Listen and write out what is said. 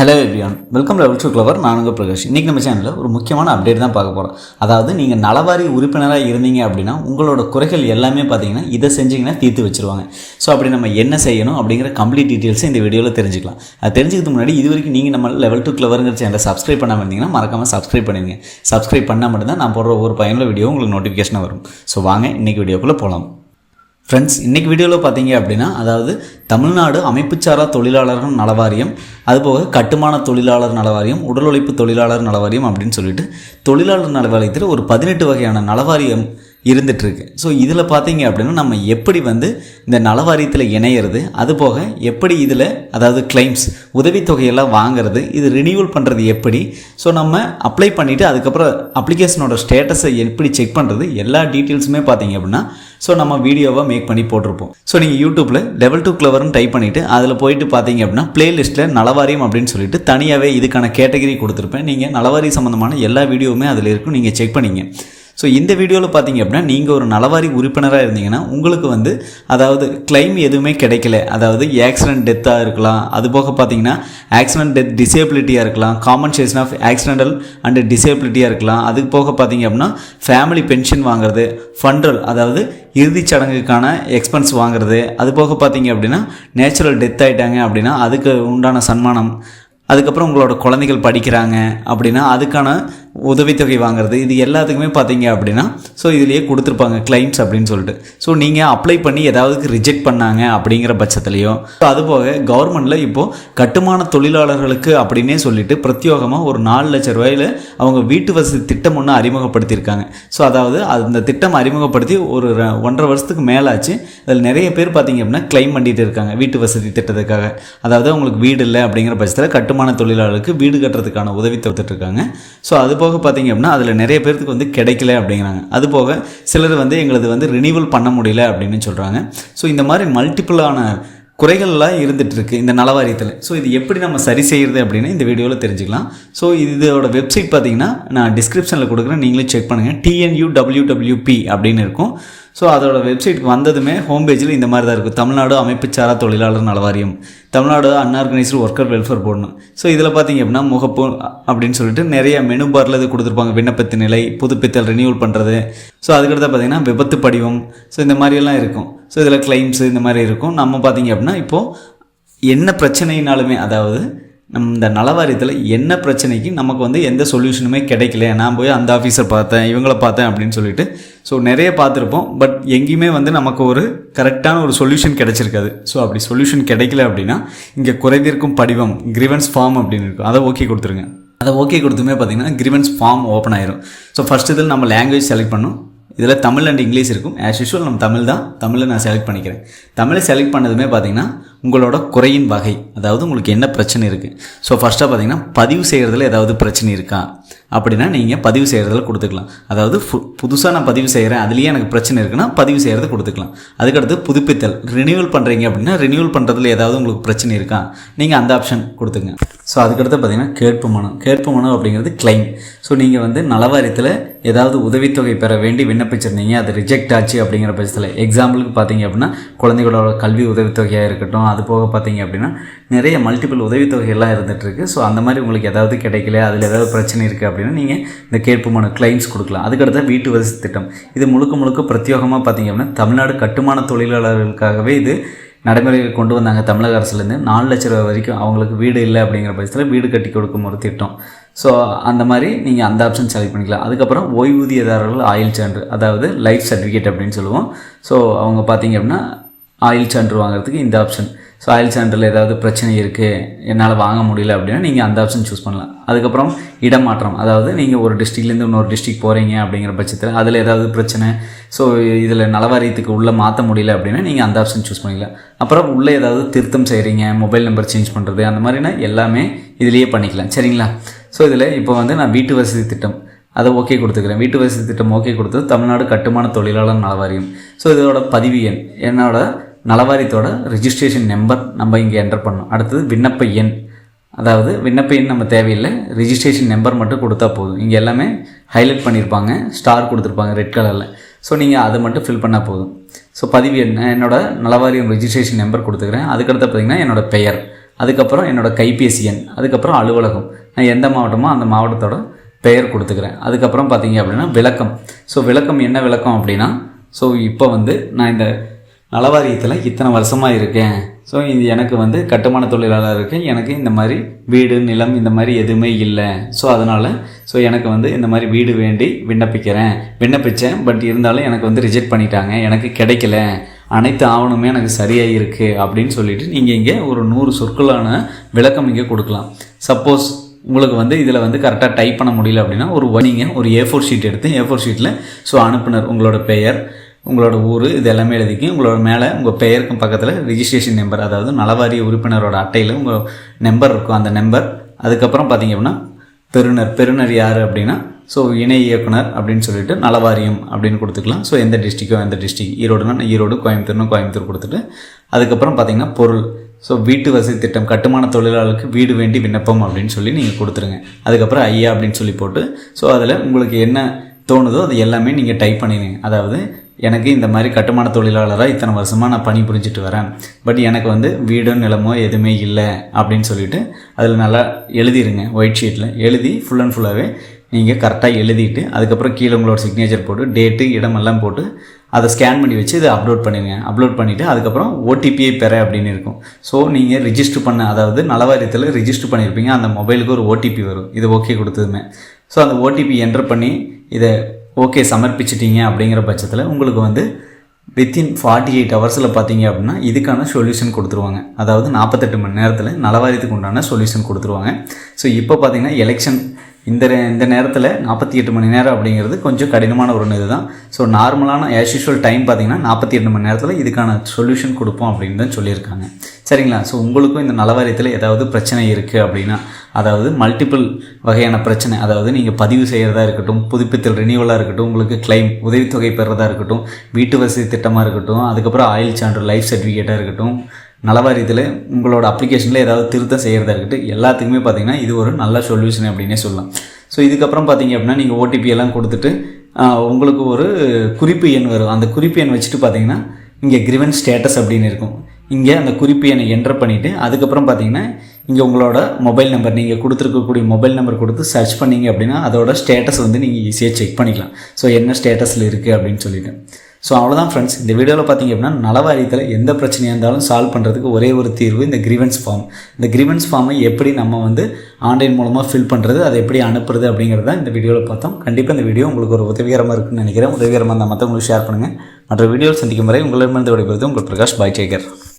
Hello everyone welcome level to clever நானுங்க பிரகாஷ். இன்றைக்கி நம்ம சேனலில் ஒரு முக்கியமான அப்டேட் தான் பார்க்க போகிறோம் அதாவது நீங்கள் நலவாரி உறுப்பினராக இருந்தீங்க அப்படின்னா உங்களோட குறைகள் எல்லாமே பார்த்தீங்கன்னா இதை செஞ்சீங்கன்னா தீர்த்து வச்சுருவாங்க. ஸோ அப்படி நம்ம என்ன செய்யணும் அப்படிங்கிற கம்ப்ளீட் டீட்டெயில்ஸை இந்த வீடியோவில் தெரிஞ்சுக்கலாம். அது தெரிஞ்சுக்கிறதுக்கு முன்னாடி இது வரைக்கும் நீங்கள் நம்ம லெவல் டூ கிளவருங்கிற சேனலை சப்ஸ்கிரைப் பண்ணாமல் இருந்தீங்கன்னா மறக்காமல் சப்ஸ்கிரைப் பண்ணிடுங்க. சப்ஸ்கிரைப் பண்ணால் மட்டும்தான் நான் போடுற ஒரு பயனுள்ள வீடியோ உங்களுக்கு நோட்டிஃபிகேஷன் வரும். ஸோ வாங்க இன்றைக்கி வீடியோக்குள்ளே போகலாம் ஃப்ரெண்ட்ஸ் இன்றைக்கி வீடியோவில் பார்த்தீங்க அப்படின்னா அதாவது தமிழ்நாடு அமைப்புச்சாரா தொழிலாளர்கள் நலவாரியம் அதுபோக கட்டுமான தொழிலாளர் நலவாரியம் உடல் உழைப்பு தொழிலாளர் நலவாரியம் அப்படின்னு சொல்லிட்டு தொழிலாளர் நலவாரியத்தில் ஒரு பதினெட்டு வகையான நலவாரியம் இருந்துகிட்ருக்கு ஸோ இதில் பார்த்தீங்க அப்படின்னா நம்ம எப்படி வந்து இந்த நலவாரியத்தில் இணையிறது அதுபோக எப்படி இதில் அதாவது கிளைம்ஸ் உதவித்தொகையெல்லாம் வாங்குறது இது ரினியூவல் பண்ணுறது எப்படி? ஸோ நம்ம அப்ளை பண்ணிவிட்டு அதுக்கப்புறம் அப்ளிகேஷனோட ஸ்டேட்டஸை எப்படி செக் பண்ணுறது எல்லா டீட்டெயில்ஸுமே பார்த்தீங்க அப்படின்னா ஸோ நம்ம வீடியோவாக மேக் பண்ணி போட்டிருப்போம். ஸோ நீங்கள் யூடியூப்பில் லெவல் டூ கிளவர்னு டைப் பண்ணிவிட்டு அதில் போயிட்டு பார்த்தீங்க அப்படின்னா பிளேலிஸ்ட்டில் நலவாரியம் அப்படின்னு சொல்லிட்டு தனியாகவே இதுக்கான கேட்டகரி கொடுத்துருப்பேன். நீங்கள் நலவாரி சம்மந்தமான எல்லா வீடியோவுமே அதில் இருக்கும் நீங்கள் செக் பண்ணிங்க. ஸோ இந்த வீடியோவில் பார்த்தீங்க அப்படின்னா நீங்கள் ஒரு நலவாரி உறுப்பினராக இருந்தீங்கன்னா உங்களுக்கு வந்து அதாவது கிளைம் எதுவுமே கிடைக்கல. அதாவது ஆக்சிடென்ட் டெத்தாக இருக்கலாம். அது போக பார்த்தீங்கன்னா ஆக்சிடென்ட் டெத் டிசேபிலிட்டியாக இருக்கலாம். காம்பன்சேஷன் ஆஃப் ஆக்சிடென்டல் அண்ட் டிசேபிலிட்டியாக இருக்கலாம். அது போக பார்த்தீங்க அப்படின்னா ஃபேமிலி பென்ஷன் வாங்குறது ஃபண்டல் அதாவது இறுதிச் சடங்குக்கான எக்ஸ்பென்ஸ் வாங்குறது. அது போக பார்த்தீங்க அப்படின்னா நேச்சுரல் டெத் ஆகிட்டாங்க அப்படின்னா அதுக்கு உண்டான சன்மானம். அதுக்கப்புறம் உங்களோட குழந்தைகள் படிக்கிறாங்க அப்படின்னா அதுக்கான உதவித்தொகை வாங்குறது இது எல்லாத்துக்குமே பார்த்தீங்க அப்படின்னா ஸோ இதுலேயே கொடுத்துருப்பாங்க கிளைம்ஸ் அப்படின்னு சொல்லிட்டு. ஸோ நீங்கள் அப்ளை பண்ணி ஏதாவது ரிஜெக்ட் பண்ணாங்க அப்படிங்கிற பட்சத்துலையும் ஸோ அதுபோக கவர்மெண்ட்டில் இப்போது கட்டுமான தொழிலாளர்களுக்கு அப்படின்னே சொல்லிட்டு பிரத்யோகமாக ஒரு நாலு லட்ச ரூபாயில் அவங்க வீட்டு வசதி திட்டம் ஒன்று அறிமுகப்படுத்தியிருக்காங்க. ஸோ அதாவது அந்த திட்டம் அறிமுகப்படுத்தி ஒரு ஒன்றரை வருஷத்துக்கு மேலாச்சு. அதில் நிறைய பேர் பார்த்தீங்க அப்படின்னா கிளைம் பண்ணிட்டு இருக்காங்க வீட்டு வசதி திட்டத்துக்காக. அதாவது அவங்களுக்கு வீடு இல்லை அப்படிங்கிற பட்சத்தில் கட்டுமான தொழிலாளர்களுக்கு வீடு கட்டுறதுக்கான உதவி தொடுத்துட்டு இருக்காங்க. ஸோ அது போக பார்த்தீங்க அப்படின்னா அதில் நிறைய பேருக்கு வந்து கிடைக்கல அப்படிங்கிறாங்க. அது போக சிலர் வந்து எங்களது வந்து ரினியூவல் பண்ண முடியல அப்படின்னு சொல்கிறாங்க ஸோ இந்த மாதிரி மல்டிப்புளான குறைகள்லாம் இருந்துகிட்ருக்கு இந்த நலவாரியத்தில். ஸோ இது எப்படி நம்ம சரி செய்கிறது அப்படின்னு இந்த வீடியோவில் தெரிஞ்சுக்கலாம். ஸோ இதோட வெப்சைட் பார்த்தீங்கன்னா நான் டிஸ்கிரிப்ஷனில் கொடுக்குறேன். நீங்களும் செக் பண்ணுங்கள் டிஎன்யூ டபிள்யூடபிள்யூபி அப்படின்னு இருக்கும். ஸோ அதோட வெப்சைட் வந்ததுமே ஹோம் பேஜில் இந்த மாதிரி தான் இருக்கும். தமிழ்நாடு அமைப்புச்சாரா தொழிலாளர் நலவாரியம் தமிழ்நாடு அன்ஆர்கனைஸ்டு ஒர்க்கர் வெல்ஃபேர் போர்டுன்னு ஸோ இதில் பார்த்தீங்க அப்படின்னா முகப்பு அப்படின்னு சொல்லிட்டு நிறைய மெனு பாரில் இது கொடுத்துருப்பாங்க. விண்ணப்பத்து நிலை புதுப்பித்தல் ரினியூவல் பண்ணுறது ஸோ அதுக்கடுத்து பார்த்தீங்கன்னா விபத்து படிவம். ஸோ இந்த மாதிரியெல்லாம் இருக்கும். ஸோ இதில் கிளைம்ஸ் இந்த மாதிரி இருக்கும். நம்ம பார்த்தீங்க அப்படின்னா இப்போது என்ன பிரச்சனைனாலுமே அதாவது நம்ம இந்த நலவாரியத்தில் என்ன பிரச்சனைக்கு நமக்கு வந்து எந்த சொல்யூஷனுமே கிடைக்கல. நான் போய் அந்த ஆஃபீஸர் பார்த்தேன் இவங்கள பார்த்தேன் அப்படின்னு சொல்லிட்டு. ஸோ நிறைய பார்த்துருப்போம். பட் எங்கேயுமே வந்து நமக்கு ஒரு கரெக்டான ஒரு சொல்யூஷன் கிடைச்சிருக்காது. ஸோ அப்படி சொல்யூஷன் கிடைக்கல அப்படின்னா இங்கே குறைதீர்க்கும் படிவம் கிரிவன்ஸ் ஃபார்ம் அப்படின்னு இருக்கும். அதை ஓகே கொடுத்துருங்க. அதை ஓகே கொடுத்துமே பார்த்தீங்கன்னா கிரிவன்ஸ் ஃபார்ம் ஓப்பன் ஆயிரும். ஸோ ஃபஸ்ட் இதில் நம்ம லாங்குவேஜ் செலக்ட் பண்ணணும். இதில் தமிழ் அண்ட் இங்கிலீஷ் இருக்கும். ஆஸ் யூஷுவல் நம்ம தமிழ் தான். தமிழை நான் செலக்ட் பண்ணிக்கிறேன். தமிழை செலக்ட் பண்ணதுமே பார்த்தீங்கன்னா உங்களோட குறையின் வகை அதாவது உங்களுக்கு என்ன பிரச்சனை இருக்குது ஸோ ஃபஸ்ட்டாக பார்த்தீங்கன்னா பதிவு செய்கிறதுல ஏதாவது பிரச்சனை இருக்கா? அப்படின்னா நீங்கள் பதிவு செய்கிறதுல கொடுத்துக்கலாம். அதாவது புதுசாக நான் பதிவு செய்கிறேன் அதுலேயே எனக்கு பிரச்சனை இருக்குன்னா பதிவு செய்கிறது கொடுத்துக்கலாம். அதுக்கடுத்து புதுப்பித்தல். ரினியூவல் பண்ணுறீங்க அப்படின்னா ரினியூவல் பண்ணுறதுல ஏதாவது உங்களுக்கு பிரச்சனை இருக்கா? நீங்கள் அந்த ஆப்ஷன் கொடுத்துங்க. ஸோ அதுக்கடுத்து பார்த்தீங்கன்னா கேட்பு மனம் கேட்பு மனம் அப்படிங்கிறது கிளைம் ஸோ நீங்கள் வந்து நலவாரியத்தில் ஏதாவது உதவித்தொகை பெற வேண்டி விண்ணப்பிச்சிருந்தீங்க அது ரிஜெக்ட் ஆச்சு அப்படிங்கிற பட்சத்தில். எக்ஸாம்பிளுக்கு பார்த்தீங்க அப்படின்னா குழந்தைகளோட கல்வி உதவித்தொகையாக இருக்கட்டும் அது போக பார்த்தீங்க அப்படின்னா நிறைய மல்டிபிள் உதவித்தொகையெல்லாம் இருந்துகிட்ருக்கு ஸோ அந்த மாதிரி உங்களுக்கு ஏதாவது கிடைக்கல அதில் ஏதாவது பிரச்சனை இருக்குது அப்படின்னா நீங்கள் இந்த கேட்பு மனு கிளைம்ஸ் கொடுக்கலாம். அதுக்கடுத்து வீட்டு வசதி திட்டம். இது முழுக்க முழுக்க பிரத்யேகமாக பார்த்தீங்க அப்படின்னா தமிழ்நாடு கட்டுமான தொழிலாளர்களுக்காகவே இது நடைமுறைக்கு கொண்டு வந்தாங்க தமிழக அரசுலேருந்து. நாலு லட்ச ரூபா வரைக்கும் அவங்களுக்கு வீடு இல்லை அப்படிங்கிற பட்சத்தில் வீடு கட்டி கொடுக்கும் ஒரு திட்டம். ஸோ அந்த மாதிரி நீங்கள் அந்த ஆப்ஷன் செலக்ட் பண்ணிக்கலாம். அதுக்கப்புறம் ஓய்வூதியதாரர்கள் ஆயுள் சான்று அதாவது லைஃப் சர்டிஃபிகேட் அப்படின்னு சொல்லுவோம். ஸோ அவங்க பார்த்தீங்க அப்படின்னா ஆயில் சான்று வாங்குறதுக்கு இந்த ஆப்ஷன் ஸோ ஆயில் சான்றில் ஏதாவது பிரச்சனை இருக்குது என்னால் வாங்க முடியல அப்படின்னா நீங்கள் அந்த ஆப்ஷன் சூஸ் பண்ணலாம். அதுக்கப்புறம் இடமாற்றம். அதாவது நீங்கள் ஒரு டிஸ்ட்ரிக்ட்லேருந்து இன்னொரு டிஸ்ட்ரிக்ட் போகிறீங்க அப்படிங்கிற பட்சத்தில் அதில் ஏதாவது பிரச்சனை. ஸோ இதில் நலவாரியத்துக்கு உள்ளே மாற்ற முடியல அப்படின்னா நீங்கள் அந்த ஆப்ஷன் சூஸ் பண்ணிக்கலாம். அப்புறம் உள்ளே ஏதாவது திருத்தம் செய்கிறீங்க மொபைல் நம்பர் சேஞ்ச் பண்ணுறது அந்த மாதிரினா எல்லாமே இதுலேயே பண்ணிக்கலாம். சரிங்களா? ஸோ இதில் இப்போ வந்து நான் வீட்டு வசதி திட்டம் அதை ஓகே கொடுத்துக்கிறேன். வீட்டு வசதி திட்டம் ஓகே கொடுத்தது தமிழ்நாடு கட்டுமான தொழிலாளர் நலவாரியம். ஸோ இதோட பதிவு எண் என்னோட நலவாரியத்தோட ரிஜிஸ்ட்ரேஷன் நம்பர் நம்ம இங்கே என்டர் பண்ணணும். அடுத்தது விண்ணப்ப எண். அதாவது விண்ணப்ப எண் நம்ம தேவையில்லை. ரிஜிஸ்ட்ரேஷன் நம்பர் மட்டும் கொடுத்தா போதும். இங்கே எல்லாமே ஹைலைட் பண்ணியிருப்பாங்க ஸ்டார் கொடுத்துருப்பாங்க. ரெட் கலரில் ஸோ நீங்கள் அதை மட்டும் ஃபில் பண்ணால் போதும். ஸோ பதிவு எண். என்னோட நலவாரியம் ரிஜிஸ்ட்ரேஷன் நம்பர் கொடுத்துக்கிறேன். அதுக்கடுத்து பார்த்தீங்கன்னா என்னோடய பெயர். அதுக்கப்புறம் என்னோடய கைபேசி எண். அதுக்கப்புறம் அலுவலகம். நான் எந்த மாவட்டமோ அந்த மாவட்டத்தோட பெயர் கொடுத்துக்கிறேன். அதுக்கப்புறம் பார்த்தீங்க அப்படின்னா விளக்கம். ஸோ விளக்கம் என்ன விளக்கம் அப்படின்னா ஸோ இப்போ வந்து நான் இந்த நலவாரியத்தில் இத்தனை வருஷமாக இருக்கேன். ஸோ இது எனக்கு வந்து கட்டுமான தொழிலாளர் இருக்கேன். எனக்கு இந்த மாதிரி வீடு நிலம் இந்த மாதிரி எதுவுமே இல்லை. ஸோ அதனால் ஸோ எனக்கு வந்து இந்த மாதிரி வீடு வேண்டி விண்ணப்பிக்கிறேன். விண்ணப்பித்தேன் பட் இருந்தாலும் எனக்கு வந்து ரிஜெக்ட் பண்ணிட்டாங்க. எனக்கு கிடைக்கல. அனைத்து ஆவணமே எனக்கு சரியாக இருக்குது அப்படின்னு சொல்லிட்டு நீங்கள் இங்கே ஒரு நூறு சொற்களான விளக்கம் இங்கே கொடுக்கலாம். சப்போஸ் உங்களுக்கு வந்து இதில் வந்து கரெக்டாக டைப் பண்ண முடியல அப்படின்னா ஒரு நீங்கள் ஒரு ஏ ஃபோர் ஷீட் எடுத்து ஏ ஃபோர் ஷீட்டில் ஸோ அனுப்புனர் உங்களோட பெயர் உங்களோட ஊர் இது எல்லாமே எழுதிக்கி உங்களோட மேலே உங்கள் பெயருக்கும் பக்கத்தில் ரிஜிஸ்ட்ரேஷன் நம்பர் அதாவது நலவாரிய உறுப்பினரோட அட்டையில் உங்கள் நம்பர் இருக்கும். அந்த நம்பர் அதுக்கப்புறம் பார்த்தீங்க அப்படின்னா பெறுநர் பெறுநர் யார் அப்படின்னா ஸோ இணை இயக்குனர் அப்படின்னு சொல்லிட்டு நலவாரியம் அப்படின்னு கொடுத்துக்கலாம். ஸோ எந்த டிஸ்ட்ரிக்கோ எந்த டிஸ்ட்ரிக் ஈரோடுனா ஈரோடு கோயம்புத்தூர்னு கோயம்புத்தூர் கொடுத்துட்டு அதுக்கப்புறம் பார்த்தீங்கன்னா பொருள். ஸோ வீட்டு வசதி திட்டம் கட்டுமான தொழிலாளருக்கு வீடு வேண்டி விண்ணப்பம் அப்படின்னு சொல்லி நீங்கள் கொடுத்துருங்க. அதுக்கப்புறம் ஐயா அப்படின்னு சொல்லி போட்டு ஸோ அதில் உங்களுக்கு என்ன தோணுதோ அது எல்லாமே நீங்கள் டைப் பண்ணிடுங்க அதாவது எனக்கு இந்த மாதிரி கட்டுமான தொழிலாளராக இத்தனை வருஷமாக நான் பணி புரிஞ்சிட்டு வரேன். பட் எனக்கு வந்து வீடோ நிலமோ எதுவுமே இல்லை அப்படின்னு சொல்லிட்டு அதில் நல்லா எழுதிருங்க ஒயிட் ஷீட்டில் எழுதி ஃபுல் அண்ட் ஃபுல்லாகவே நீங்கள் கரெக்டாக எழுதிட்டு அதுக்கப்புறம் கீழே உங்களோட சிக்னேச்சர் போட்டு டேட்டு இடமெல்லாம் போட்டு அதை ஸ்கேன் பண்ணி வச்சு இதை அப்லோட் பண்ணிடுங்க அப்லோட் பண்ணிவிட்டு அதுக்கப்புறம் ஓடிபியை பெற அப்படின்னு இருக்கும். ஸோ நீங்கள் ரிஜிஸ்டர் பண்ண அதாவது நலவாரியத்தில் ரிஜிஸ்டர் பண்ணியிருப்பீங்க அந்த மொபைலுக்கு ஒரு ஓடிபி வரும். இது ஓகே கொடுத்ததுமே. ஸோ அந்த ஓடிபி என்டர் பண்ணி இதை ஓகே சமர்ப்பிச்சிட்டிங்க அப்படிங்கிற பட்சத்தில் உங்களுக்கு வந்து வித்தின் ஃபார்ட்டி எயிட் ஹவர்ஸில் பார்த்தீங்க அப்படின்னா இதுக்கான சொல்யூஷன் கொடுத்துருவாங்க. அதாவது நாற்பத்தெட்டு மணி நேரத்தில் நலவாரியத்துக்கு உண்டான சொல்யூஷன் கொடுத்துருவாங்க. ஸோ இப்போ பார்த்தீங்கன்னா எலெக்ஷன் இந்த இந்த நேரத்தில் நாற்பத்தி எட்டு மணி நேரம் அப்படிங்கிறது கொஞ்சம் கடினமான ஒரு இது தான். ஸோ நார்மலான ஆஸ் யூஷுவல் டைம் பார்த்தீங்கன்னா நாற்பத்தி எட்டு மணி நேரத்தில் இதுக்கான சொல்யூஷன் கொடுப்போம் அப்படின்னு தான் சொல்லியிருக்காங்க. சரிங்களா? ஸோ உங்களுக்கும் இந்த நலவாரியத்தில் ஏதாவது பிரச்சனை இருக்குது அப்படின்னா அதாவது மல்டிபிள் வகையான பிரச்சனை அதாவது நீங்கள் பதிவு செய்கிறதா இருக்கட்டும் புதுப்பித்தல் ரினியூவலாக இருக்கட்டும் உங்களுக்கு கிளைம் உதவித்தொகை பெறுறதா இருக்கட்டும் வீட்டு வசதி திட்டமாக இருக்கட்டும் அதுக்கப்புறம் ஆயில் சான்று லைஃப் சர்டிஃபிகேட்டாக இருக்கட்டும் நலவாரியத்தில் உங்களோட அப்ளிகேஷனில் ஏதாவது திருத்தம் செய்கிறதா இருக்கட்டும் எல்லாத்துக்குமே பார்த்தீங்கன்னா இது ஒரு நல்ல சொல்யூஷன் அப்படின்னே சொல்லலாம். ஸோ இதுக்கப்புறம் பார்த்தீங்க அப்படின்னா நீங்கள் ஓடிபி எல்லாம் கொடுத்துட்டு உங்களுக்கு ஒரு குறிப்பு எண் வரும். அந்த குறிப்பு எண் வச்சுட்டு பார்த்தீங்கன்னா இங்கே கிரிவன் ஸ்டேட்டஸ் அப்படின்னு இருக்கும். இங்கே அந்த குறிப்பு எண்ணை என்டர் பண்ணிவிட்டு அதுக்கப்புறம் பார்த்தீங்கன்னா இங்கே உங்களோட மொபைல் நம்பர் நீங்கள் கொடுத்துருக்கக்கூடிய மொபைல் நம்பர் கொடுத்து சர்ச் பண்ணீங்க அப்படின்னா அதோட ஸ்டேட்டஸ் வந்து நீங்கள் ஈஸியாக செக் பண்ணிக்கலாம். ஸோ என்ன ஸ்டேட்டஸில் இருக்குது அப்படின்னு சொல்லிட்டு. ஸோ அவ்வளோதான் ஃப்ரெண்ட்ஸ் இந்த வீடியோவில் பார்த்தீங்க அப்படின்னா நலவாரியத்தில் எந்த பிரச்சனையாக இருந்தாலும் சால்வ் பண்ணுறதுக்கு ஒரே ஒரு தீர்வு இந்த கிரீவன்ஸ் ஃபார்ம் இந்த கிரீவன்ஸ் ஃபார்மை எப்படி நம்ம வந்து ஆன்லைன் மூலமாக ஃபில் பண்ணுறது அதை எப்படி அனுப்புறது அப்படிங்கிறத இந்த வீடியோவில் பார்த்தோம். கண்டிப்பாக இந்த வீடியோ உங்களுக்கு ஒரு உதவிகரமாக இருக்குன்னு நினைக்கிறேன். உதவிகரமாக இருந்தால் மற்றவங்களுக்கு ஷேர் பண்ணுங்கள் மற்ற வீடியோவில் சந்திக்கும் வரை உங்களிடமிருந்து விடைபெறுது உங்கள் பிரகாஷ் பாய் டேக்கர்